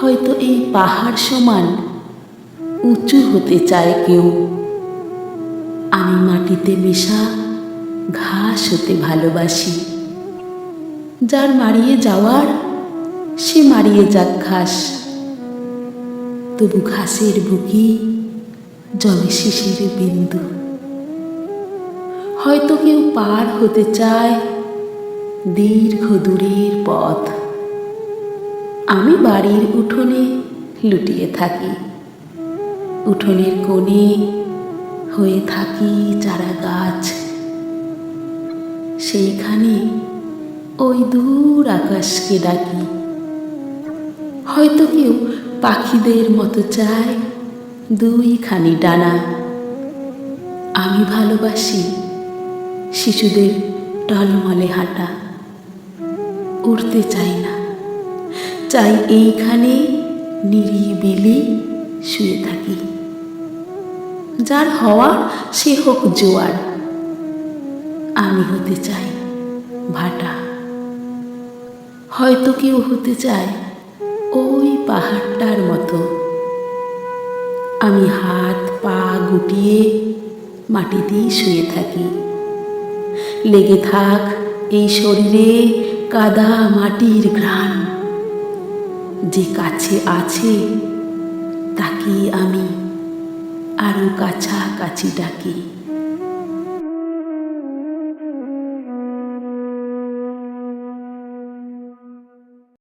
হয়তো এই পাহাড় সমান উঁচু হতে চায় কেউ। আমি মাটিতে মেশা ঘাস হতে ভালোবাসি। যার মারিয়ে যাওয়ার, সে মারিয়ে যাক ঘাস। তবু ঘাসের বুকি জলে শিশির বিন্দু। হয়তো কেউ পার হতে চায় দীর্ঘ দূরের পথ। আমি বাড়ির উঠোনে লুটিয়ে থাকি। উঠোনের কোণে হয়ে থাকি চারা গাছ সেইখানে ওই দূর আকাশকে ডাকি। হয়তো কেউ পাখিদের মতো চায় দুইখানি ডানা। আমি ভালোবাসি শিশুদের টলমলে হাঁটা। উড়তে চাই না। চাই এইখানে নিরিবিলি শুয়ে থাকি। যার হওয়ার সে হোক জোয়ার। আমি হতে চাই ভাটা। হয়তো কেউ হতে চায় ওই পাহাড়টার মতো। আমি হাত পা গুটিয়ে মাটিতেই শুয়ে থাকি। লেগে থাক এই শরীরে কাদা মাটির ঘ্রাণ। যে কাছে আছে তাকেই আমি আরও কাছাকাছি ডাকি।